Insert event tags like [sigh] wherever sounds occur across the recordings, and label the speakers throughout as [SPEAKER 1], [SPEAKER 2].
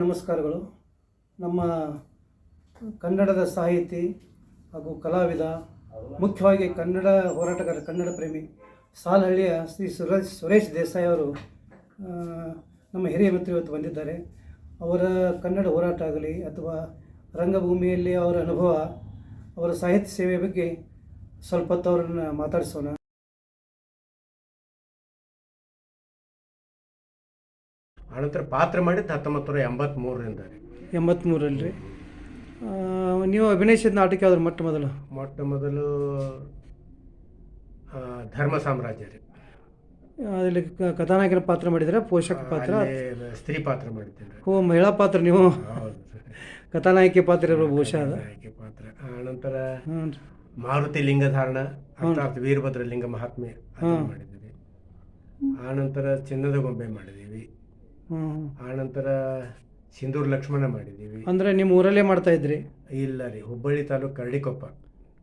[SPEAKER 1] ನಮಸ್ಕಾರಗಳು. ನಮ್ಮ ಕನ್ನಡದ ಸಾಹಿತಿ ಹಾಗೂ ಕಲಾವಿದ, ಮುಖ್ಯವಾಗಿ ಕನ್ನಡ ಹೋರಾಟಗಾರ, ಕನ್ನಡ ಪ್ರೇಮಿ ಸಾಲಹಳ್ಳಿಯ ಶ್ರೀ ಸುರೇಶ್ ಸುರೇಶ್ ದೇಸಾಯಿ ಅವರು ನಮ್ಮ ಹಿರಿಯ ಮಿತ್ರ ಇವತ್ತು ಬಂದಿದ್ದಾರೆ. ಅವರ ಕನ್ನಡ ಹೋರಾಟ ಆಗಲಿ ಅಥವಾ ರಂಗಭೂಮಿಯಲ್ಲಿ ಅವರ ಅನುಭವ, ಅವರ ಸಾಹಿತ್ಯ ಸೇವೆ ಬಗ್ಗೆ ಸ್ವಲ್ಪ ಹೊತ್ತು ಅವರನ್ನು ಮಾತಾಡಿಸೋಣ.
[SPEAKER 2] ಆನಂತರ ಪಾತ್ರ ಮಾಡಿದ್ದು ಹತ್ತೊಂಬತ್ತು ನೂರ ಎಂಬತ್ತ್ಮೂರರಿಂದ ರೀ.
[SPEAKER 1] ಎಂಬತ್ತ್ಮೂರಲ್ಲಿ ರೀ. ನೀವು ಅಭಿನಯಿಸಿದ ನಾಟಕ ಯಾವ್ದು ಮೊಟ್ಟ ಮೊದಲು?
[SPEAKER 2] ಮೊಟ್ಟ ಮೊದಲು ಆ, ಧರ್ಮ ಸಾಮ್ರಾಜ್ಯ ರೀ.
[SPEAKER 1] ಅದರಲ್ಲಿ ಕ- ಕಥಾನಾಯಕನ ಪಾತ್ರ ಮಾಡಿದರೆ ಪೋಷಕ ಪಾತ್ರ?
[SPEAKER 2] ಅಲ್ಲಿ ಸ್ತ್ರೀ ಪಾತ್ರ ಮಾಡಿದ್ದೇನೆ ರೀ.
[SPEAKER 1] ಓ ಮಹಿಳಾ ಪಾತ್ರ ನೀವು?
[SPEAKER 2] ಹೌದು
[SPEAKER 1] ಕಥಾನಾಯಕಿ ಪಾತ್ರ ಇರೋದು ಬಹುಶಃ ಅದು.
[SPEAKER 2] ಪಾತ್ರ. ಆನಂತರ
[SPEAKER 1] ಹ್ಞೂ ರೀ.
[SPEAKER 2] ಮಾರುತಿ ಲಿಂಗಧಾರಣ ಅರ್ಥಾತ್ ವೀರಭದ್ರ ಲಿಂಗ ಮಹಾತ್ಮೆ ಅದನ್ನ. ಮಾಡಿದ್ದೀವಿ. ಆನಂತರ ಚಿನ್ನದ ಗೊಂಬೆ ಮಾಡಿದ್ದೀವಿ. ಆನಂತರ ಸಿಂಧೂರ್ ಲಕ್ಷ್ಮಣ ಮಾಡಿದ್ದೀವಿ.
[SPEAKER 1] ಅಂದ್ರೆ ನಿಮ್ಮ ಊರಲ್ಲೇ ಮಾಡ್ತಾ ಇದ್ರಿ?
[SPEAKER 2] ಇಲ್ಲ ರೀ ಹುಬ್ಬಳ್ಳಿ ತಾಲೂಕು ಕರಡಿಕೊಪ್ಪ.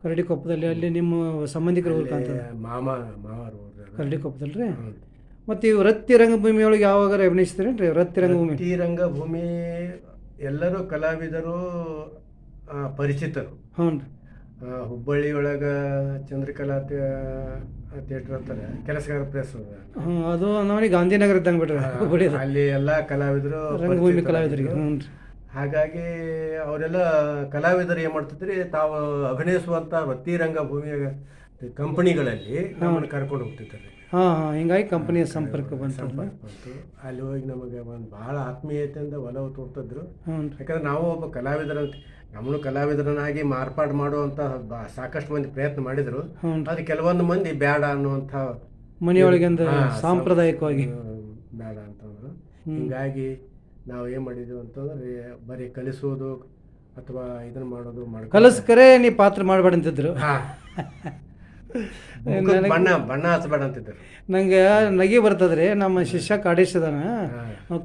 [SPEAKER 1] ಕರಡಿಕೊಪ್ಪದಲ್ಲಿ ಅಲ್ಲಿ ನಿಮ್ಮ ಸಂಬಂಧಿಕರು ಊರು ಕಾಣ್ತದೆ?
[SPEAKER 2] ಮಾಮ ಮಾವಾರ ಊರು ಅದು.
[SPEAKER 1] ಕರಡಿಕೊಪ್ಪದಲ್ಲಿ ರೀ ಮತ್ತು ಈ ವೃತ್ತಿ ರಂಗಭೂಮಿ ಒಳಗೆ ಯಾವಾಗ ಅಭಿನಯಿಸ್ತೀರೇನ್ರಿ? ರೀ ವೃತ್ತಿ ರಂಗಭೂಮಿ
[SPEAKER 2] ಈ ರಂಗಭೂಮಿ ಎಲ್ಲರೂ ಕಲಾವಿದರು ಪರಿಚಿತರು.
[SPEAKER 1] ಹ್ಞೂ ರೀ
[SPEAKER 2] ಆ, ಹುಬ್ಬಳ್ಳಿ ಒಳಗ ಚಂದ್ರಕಲಾ ಥಿಯೇಟರ್ ಅಂತಾರೆ. ಕೆಲಸಗಾರ ಪ್ಲೇಸ್
[SPEAKER 1] ಹ್ಞೂ ಅದು ನಮಗೆ ಗಾಂಧಿನಗರ ಇದ್ದಂಗೆ ಬಿಟ್ರೆ ಹುಬ್ಬಳ್ಳಿ ಅದು.
[SPEAKER 2] ಅಲ್ಲಿ ಎಲ್ಲ ಕಲಾವಿದರು
[SPEAKER 1] ರಂಗಭೂಮಿ
[SPEAKER 2] ಪರಿಚಿತರಾಗಿದ್ರು.
[SPEAKER 1] ಕಲಾವಿದರಿಗೆ ಹ್ಞೂ ರೀ.
[SPEAKER 2] ಹಾಗಾಗಿ ಅವರೆಲ್ಲ ಕಲಾವಿದರು ಏನು ಮಾಡ್ತಿದ್ರಿ ತಾವು ಅಭಿನಯಿಸುವಂಥ ವೃತ್ತಿ ರಂಗಭೂಮಿಯ ಕಂಪನಿಗಳಲ್ಲಿ ನಮ್ಮನ್ನು ಕರ್ಕೊಂಡು ಹೋಗ್ತಿದ್ದಾರೆ.
[SPEAKER 1] ಹಾಂ ಹಾಂ ಹಿಂಗಾಗಿ ಕಂಪನಿಯ ಸಂಪರ್ಕ ಬಂತು.
[SPEAKER 2] ಅಲ್ಲಿ ಹೋಗಿ ನಮಗೆ ಒಂದು ಭಾಳ ಆತ್ಮೀಯತೆಯಿಂದ ಒಲವು ತೋರ್ತಿದ್ರು.
[SPEAKER 1] ಹ್ಞೂ ರೀ
[SPEAKER 2] ಯಾಕಂದ್ರೆ ನಾವು ಒಬ್ಬ ಕಲಾವಿದರಂತ ನಮ್ಮನ್ನು ಕಲಾವಿದರನ್ನಾಗಿ ಮಾರ್ಪಾಡು ಮಾಡುವಂಥ ಬ- ಸಾಕಷ್ಟು ಮಂದಿ ಪ್ರಯತ್ನ ಮಾಡಿದ್ರು.
[SPEAKER 1] ಹ್ಞೂ ರೀ
[SPEAKER 2] ಅದು ಕೆಲವೊಂದು ಮಂದಿ ಬೇಡ ಅನ್ನುವಂಥ
[SPEAKER 1] ಮನೆಯೊಳಗಿಂದ
[SPEAKER 2] ಹಾ,
[SPEAKER 1] ಸಾಂಪ್ರದಾಯಿಕವಾಗಿ.
[SPEAKER 2] ಬೇಡ ಅಂತಂದ್ರು. ಹಿಂಗಾಗಿ ನಾವು ಏನು ಮಾಡಿದ್ವಿ ಅಂತಂದ್ರೆ ಬರೀ ಕಲಿಸೋದು ಅಥವಾ ಇದನ್ನ ಮಾಡೋದು ಮಾಡ್ಕೊಂಡು
[SPEAKER 1] ಕಲಸ್ಕರೇ ನೀ ಪಾತ್ರ ಮಾಡಬೇಡ ಅಂತಿದ್ರು.
[SPEAKER 2] ಹಾ. [laughs] ಬಣ್ಣ ಬಣ್ಣ ಹಚ್ಚಬೇಡ ಅಂತಿದ್ರು
[SPEAKER 1] ನಂಗೆ ನಗಿ ಬರ್ತದ್ರಿ ನಮ್ಮ ಶಿಷ್ಯ ಕಾಡೇಶ್ ಅದಾನ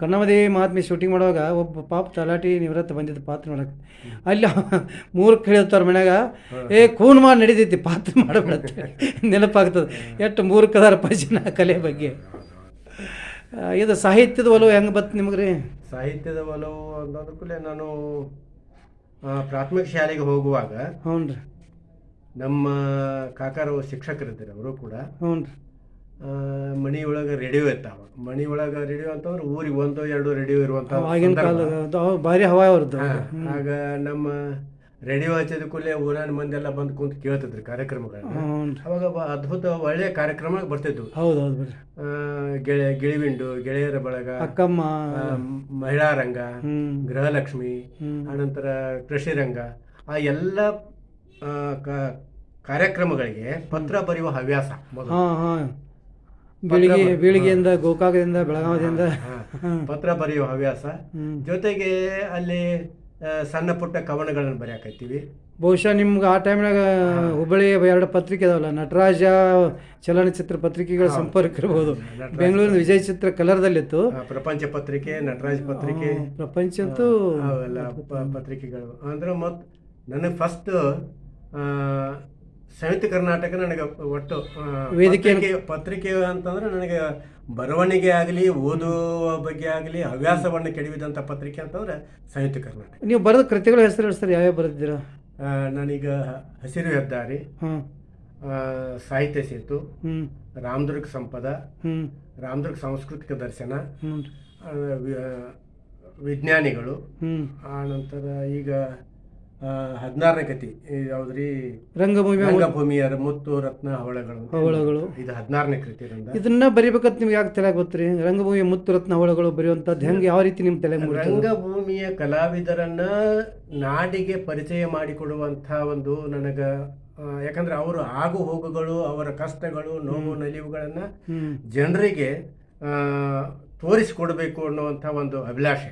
[SPEAKER 1] ನಾವು ಮಹಾತ್ಮೆ ಶೂಟಿಂಗ್ ಮಾಡುವಾಗ ಒಬ್ಬ ಪಾಪ ತಲಾಟಿ ನಿವೃತ್ತ ಬಂದಿದ್ದ ಪಾತ್ರ ನೋಡಕ್ಕೆ ಅಲ್ಲಿ ಮೂರು ಕೇಳಿರ್ತಾರ ಮನ್ಯಾಗ ಏ ಕೂನ್ ಮಾಡಿ ನಡೀತೈತಿ ಪಾತ್ರ ಮಾಡ್ಬಿಡತ್ತೆ ನೆನಪಾಗ್ತದೆ. ಎಷ್ಟು ಮೂರು ಕದಾರ ಪಜನ ಕಲೆ ಬಗ್ಗೆ. ಇದು ಸಾಹಿತ್ಯದ ಒಲವು ಹೆಂಗೆ ಬತ್ತು ನಿಮಗೆ ರೀ
[SPEAKER 2] ಸಾಹಿತ್ಯದ ಒಲವು ಅನ್ನೋದ್ರ ಕೂಡಲೇ ನಾನು ಪ್ರಾಥಮಿಕ ಶಾಲೆಗೆ ಹೋಗುವಾಗ
[SPEAKER 1] ಹ್ಞೂ ರೀ
[SPEAKER 2] ನಮ್ಮ ಕಾಕಾರವ ಶಿಕ್ಷಕರಿದ್ದಾರೆ ಅವರು ಕೂಡ
[SPEAKER 1] ಹ್ಞೂ ರೀ
[SPEAKER 2] ಆ, ಮನಿ ಒಳಗೆ ರೇಡಿಯೋ ಇರ್ತಾವ. ಮನಿ ಒಳಗೆ ರೇಡಿಯೋ ಅಂತಂದ್ರೆ ಊರಿಗೆ ಒಂದು ಎರಡು ರೇಡಿಯೋ ಇರುವಂಥ
[SPEAKER 1] ಆಗಿನ ಕಾಲದಾಗ ಅವ್ ಭಾರಿ ಹವಾ ಅವ್ರದ್ದು.
[SPEAKER 2] ಆಗ ನಮ್ಮ ರೇಡಿಯೋ ಹಚ್ಚಿದ ಕೂಡಲೇ ಊರಾನ ಮಂದಿ ಎಲ್ಲ ಬಂದು ಕುಂತು ಕೇಳ್ತಿದ್ರು ಕಾರ್ಯಕ್ರಮಗಳನ್ನ. ಅವಾಗ ಅದ್ಭುತ ಒಳ್ಳೆಯ ಕಾರ್ಯಕ್ರಮ ಬರ್ತಿದ್ವು.
[SPEAKER 1] ಹೌದು ಹೌದು ಬಿಡ್ರಿ.
[SPEAKER 2] ಆ, ಗೆಳೆ ಗಿಳಿವಿಂಡು ಗೆಳೆಯರ ಬಳಗ
[SPEAKER 1] ಅಕ್ಕಮ್ಮ.
[SPEAKER 2] ಮಹಿಳಾ ರಂಗ ಗೃಹಲಕ್ಷ್ಮಿ ಆನಂತರ ಕೃಷಿ ರಂಗ ಆ ಎಲ್ಲ ಕಾರ್ಯಕ್ರಮಗಳಿಗೆ ಪತ್ರ ಬರೆಯುವ ಹವ್ಯಾಸ. ಮೊದಲು
[SPEAKER 1] ಹಾಂ ಹಾಂ. ಬೆಳಿಗ್ಗೆ ಬೆಳಿಗ್ಗೆಯಿಂದ ಗೋಕಾಕದಿಂದ ಬೆಳಗಾವದಿಂದ
[SPEAKER 2] ಪತ್ರ ಬರೆಯುವ ಹವ್ಯಾಸ. ಜೊತೆಗೆ ಅಲ್ಲಿ ಸಣ್ಣ ಪುಟ್ಟ ಕವನಗಳನ್ನು ಬರೆಯಾಕತ್ತೀವಿ
[SPEAKER 1] ಬಹುಶಃ ನಿಮ್ಗೆ ಆ ಟೈಮ್ನಾಗ ಹುಬ್ಬಳ್ಳಿ ಎರಡು ಪತ್ರಿಕೆ ಅದಾವಲ್ಲ ನಟರಾಜ ಚಲನಚಿತ್ರ ಪತ್ರಿಕೆಗಳ ಸಂಪರ್ಕ ಇರ್ಬೋದು ಬೆಂಗಳೂರಿನ ವಿಜಯ ಚಿತ್ರ ಕಲರ್ದಲ್ಲಿತ್ತು.
[SPEAKER 2] ಪ್ರಪಂಚ ಪತ್ರಿಕೆ ನಟರಾಜ್ ಪತ್ರಿಕೆ.
[SPEAKER 1] ಪ್ರಪಂಚ ಅಂತೂ
[SPEAKER 2] ಅವೆಲ್ಲ ಪ- ಪತ್ರಿಕೆಗಳು. ಅಂದ್ರೆ ಮತ್ತು ನನಗೆ ಫಸ್ಟ್ ಸಂಯುಕ್ತ ಕರ್ನಾಟಕ ನನಗೆ ಒಟ್ಟು
[SPEAKER 1] ವೇದಿಕೆ-
[SPEAKER 2] ಪತ್ರಿಕೆ ಅಂತಂದ್ರೆ ನನಗೆ ಬರವಣಿಗೆ ಆಗಲಿ ಓದುವ ಬಗ್ಗೆ ಆಗಲಿ ಹವ್ಯಾಸವನ್ನು ಕೆಡವಿದಂಥ ಪತ್ರಿಕೆ ಅಂತಂದ್ರೆ ಸಂಯುಕ್ತ ಕರ್ನಾಟಕ.
[SPEAKER 1] ನೀವು ಬರೆದ ಕೃತಿಗಳ ಹೆಸರು ಹೇಳ್ತಾರೆ ಯಾವ್ಯಾವ ಬರೆದಿದ್ದೀರಾ?
[SPEAKER 2] ನಾನೀಗ ಹಸಿರು ಹೆದ್ದಾರಿ ಸಾಹಿತ್ಯ ಸೇತು ರಾಮದುರ್ಗ ಸಂಪದ ರಾಮದುರ್ಗ ಸಾಂಸ್ಕೃತಿಕ ದರ್ಶನ ವಿಜ್ಞಾನಿಗಳು ಆನಂತರ ಈಗ ಹದಿನಾರನೇ ಕತಿ ಯಾವ್ದ್ರಿ
[SPEAKER 1] ರಂಗಭೂಮಿ
[SPEAKER 2] ರಂಗಭೂಮಿಯ ಮುತ್ತು ರತ್ನ ಹವಳಗಳು
[SPEAKER 1] ಹವಳಗಳು.
[SPEAKER 2] ಇದು ಹದಿನಾರನೇ ಕೃತಿ
[SPEAKER 1] ಇದನ್ನ ಬರಿಬೇಕಂತ ನಿಮ್ಗೆ ಯಾಕೆ ತಲೆ ಗೊತ್ತ್ರಿ? ರಂಗಭೂಮಿ ಮುತ್ತು ರತ್ನ ಹವಳಗಳು ಬರೆಯುವಂಥದ್ದು ಹೆಂಗೆ? ಯಾವ ರೀತಿ ನಿಮ್ಮ ತಲೆ
[SPEAKER 2] ರಂಗಭೂಮಿಯ ಕಲಾವಿದರನ್ನ ನಾಡಿಗೆ ಪರಿಚಯ ಮಾಡಿಕೊಡುವಂಥ ಒಂದು ನನಗ ಯಾಕಂದ್ರೆ ಅವರು ಆಗು ಹೋಗುಗಳು ಅವರ ಕಷ್ಟಗಳು ನೋವು ನಲಿವುಗಳನ್ನ ಜನರಿಗೆ ಆ, ತೋರಿಸಿಕೊಡ್ಬೇಕು ಅನ್ನುವಂಥ ಒಂದು ಅಭಿಲಾಷೆ.